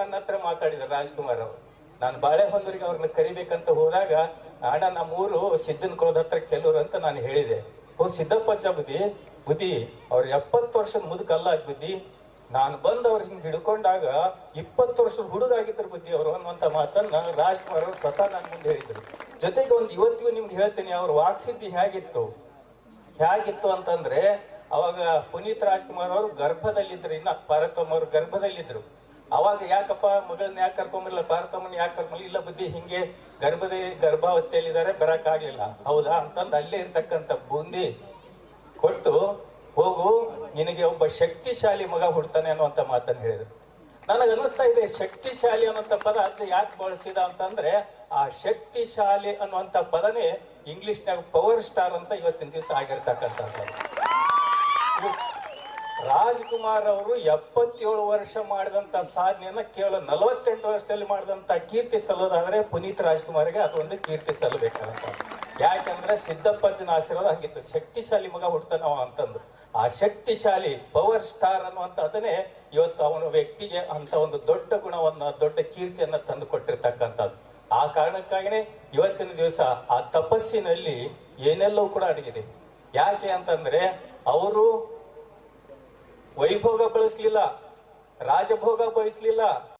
ನನ್ನ ಹತ್ರ ಮಾತಾಡಿದ್ರು, ರಾಜ್ಕುಮಾರ್ ಅವರು. ನಾನು ಬಾಳೆಹೊಂದರಿಗೆ ಅವ್ರನ್ನ ಕರಿಬೇಕಂತ ಹೋದಾಗ ಅಣ್ಣ ನಮ್ಮೂರು ಸಿದ್ದನ ಕ್ರೋಧ ಹತ್ರ ಕೆಲವರು ಅಂತ ನಾನು ಹೇಳಿದೆ. ಓ, ಸಿದ್ದಪ್ಪ ಬುದ್ಧಿ ಬುದ್ಧಿ, ಅವ್ರ ಎಪ್ಪತ್ತು ವರ್ಷದ ಮುದುಕಲ್ಲ ಬುದ್ಧಿ. ನಾನು ಬಂದು ಅವ್ರ ಹಿಂಗ್ ಹಿಡ್ಕೊಂಡಾಗ ಇಪ್ಪತ್ತು ವರ್ಷದ ಹುಡುಗಾಗಿದ್ರು ಬುದ್ಧಿ ಅವರು ಅನ್ನುವಂತ ಮಾತನ್ನ ರಾಜ್ಕುಮಾರ್ ಅವರು ಸ್ವತಃ ನಾನು ಮುಂದೆ ಹೇಳಿದ್ರು. ಜೊತೆಗೆ ಒಂದು ಇವತ್ತಿಗೂ ನಿಮ್ಗೆ ಹೇಳ್ತೀನಿ, ಅವ್ರ ವಾಕ್ಸಿದ್ಧಿ ಹೇಗಿತ್ತು? ಹೇಗಿತ್ತು ಅಂತಂದ್ರೆ, ಅವಾಗ ಪುನೀತ್ ರಾಜ್ಕುಮಾರ್ ಅವರು ಗರ್ಭದಲ್ಲಿದ್ರು, ಇನ್ನ ಪಾರ್ವತಮ್ಮ ಅವರು ಗರ್ಭದಲ್ಲಿದ್ರು. ಅವಾಗ ಯಾಕಪ್ಪ ಮಗಳನ್ನ ಯಾಕೆ ಕರ್ಕೊಂಬರ್ಲಿಲ್ಲ? ಭಾರತಮ್ಮನ ಯಾಕೆ ಕರ್ಕೊಂಬರ್ಲಿ ಇಲ್ಲ ಬುದ್ಧಿ ಹಿಂಗೆ ಗರ್ಭದ ಗರ್ಭಾವಸ್ಥೆಯಲ್ಲಿದ್ದಾರೆ ಬರಕ್ ಆಗ್ಲಿಲ್ಲ ಹೌದಾ? ಅಂತಂದು ಅಲ್ಲೇ ಇರ್ತಕ್ಕಂಥ ಬೂಂದಿ ಕೊಟ್ಟು, ಹೋಗು, ನಿನಗೆ ಒಬ್ಬ ಶಕ್ತಿಶಾಲಿ ಮಗ ಹುಡ್ತಾನೆ ಅನ್ನುವಂತ ಮಾತನ್ನ ಹೇಳಿದ್ರು. ನನಗೆ ಅನಿಸ್ತಾ ಇದೆ, ಶಕ್ತಿಶಾಲಿ ಅನ್ನುವಂತ ಪದ ಅಜ್ಜ ಯಾಕೆ ಬಳಸಿದ ಅಂತಂದ್ರೆ, ಆ ಶಕ್ತಿಶಾಲಿ ಅನ್ನುವಂತ ಪದನೇ ಇಂಗ್ಲಿಷ್ನಾಗ ಪವರ್ ಸ್ಟಾರ್ ಅಂತ ಇವತ್ತಿನ ದಿವಸ ಆಗಿರ್ತಕ್ಕಂಥದ್ದು. ರಾಜ್ಕುಮಾರ್ ಅವರು ಎಪ್ಪತ್ತೇಳು ವರ್ಷ ಮಾಡಿದಂತ ಸಾಧನೆಯನ್ನ ಕೇವಲ ನಲವತ್ತೆಂಟು ವರ್ಷದಲ್ಲಿ ಮಾಡಿದಂತ ಕೀರ್ತಿ ಸಲ್ಲೋದಾದ್ರೆ ಪುನೀತ್ ರಾಜ್ಕುಮಾರ್ಗೆ ಅದೊಂದು ಕೀರ್ತಿ ಸಲ್ಲಬೇಕಂತ. ಯಾಕಂದ್ರೆ ಸಿದ್ದಪ್ಪಜ್ಜನ ಆಶೀರ್ವಾದ ಹಂಗಿತ್ತು. ಶಕ್ತಿಶಾಲಿ ಮಗ ಹುಡ್ತಾನವ ಅಂತಂದ್ರು. ಆ ಶಕ್ತಿಶಾಲಿ ಪವರ್ ಸ್ಟಾರ್ ಅದನ್ನೇ ಇವತ್ತು ಅವನ ವ್ಯಕ್ತಿಗೆ ಅಂತ ಒಂದು ದೊಡ್ಡ ಗುಣವನ್ನ, ದೊಡ್ಡ ಕೀರ್ತಿಯನ್ನ ತಂದು ಕೊಟ್ಟಿರ್ತಕ್ಕಂಥದ್ದು. ಆ ಕಾರಣಕ್ಕಾಗಿನೇ ಇವತ್ತಿನ ದಿವಸ ಆ ತಪಸ್ಸಿನಲ್ಲಿ ಏನೆಲ್ಲವೂ ಕೂಡ ಅಡಗಿದೆ. ಯಾಕೆ ಅಂತಂದ್ರೆ ಅವರು ವೈಭೋಗ ಬಳಸಲಿಲ್ಲ ರಾಜಭೋಗ ಬಯಸ್ಲಿಲ್ಲ.